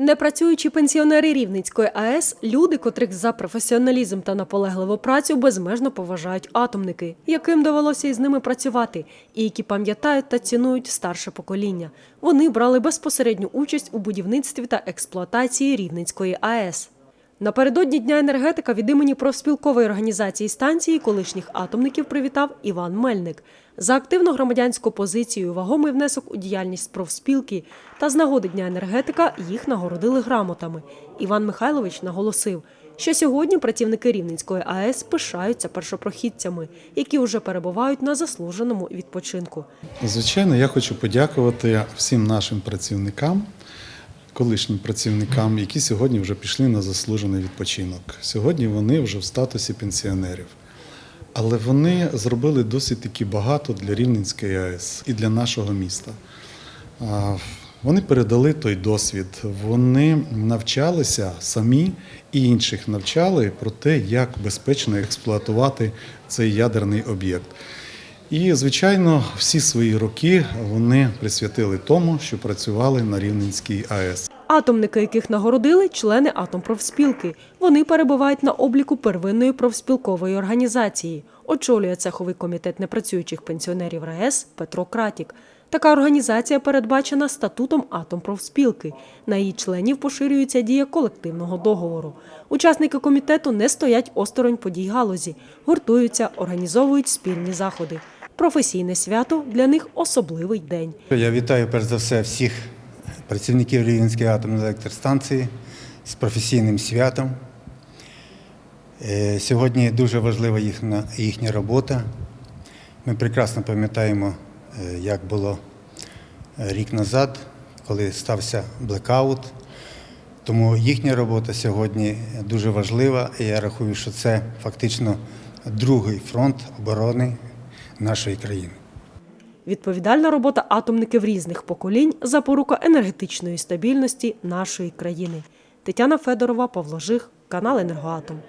Непрацюючі пенсіонери Рівненської АЕС люди, котрих за професіоналізм та наполегливу працю безмежно поважають атомники, яким довелося із ними працювати, і які пам'ятають та цінують старше покоління. Вони брали безпосередню участь у будівництві та експлуатації Рівненської АЕС. Напередодні Дня енергетика від імені профспілкової організації станції колишніх атомників привітав Іван Мельник. За активну громадянську позицію, вагомий внесок у діяльність профспілки та з нагоди Дня енергетика їх нагородили грамотами. Іван Михайлович наголосив, що сьогодні працівники Рівненської АЕС пишаються першопрохідцями, які вже перебувають на заслуженому відпочинку. Звичайно, я хочу подякувати всім нашим працівникам, колишнім працівникам, які сьогодні вже пішли на заслужений відпочинок. Сьогодні вони вже в статусі пенсіонерів. Але вони зробили досить таки багато для Рівненської АЕС і для нашого міста. Вони передали той досвід, вони навчалися самі і інших навчали про те, як безпечно експлуатувати цей ядерний об'єкт. І, звичайно, всі свої роки вони присвятили тому, що працювали на Рівненській АЕС. Атомники, яких нагородили, члени атомпрофспілки. Вони перебувають на обліку первинної профспілкової організації. Очолює цеховий комітет непрацюючих пенсіонерів РаЕС Петро Кратік. Така організація передбачена статутом атомпрофспілки. На її членів поширюється дія колективного договору. Учасники комітету не стоять осторонь подій галузі, гуртуються, організовують спільні заходи. Професійне свято для них особливий день. Я вітаю перш за все всіх працівників Рівненської атомної електростанції з професійним святом. Е, Сьогодні дуже важлива їхня, їхня робота. Ми прекрасно пам'ятаємо, е, як було е, рік назад, коли стався блекаут. Тому їхня робота сьогодні дуже важлива, я рахую, що це фактично другий фронт оборони нашої країни. Відповідальна робота атомників різних поколінь запорука енергетичної стабільності нашої країни. Тетяна Федорова, Павло Жих, канал Енергоатом.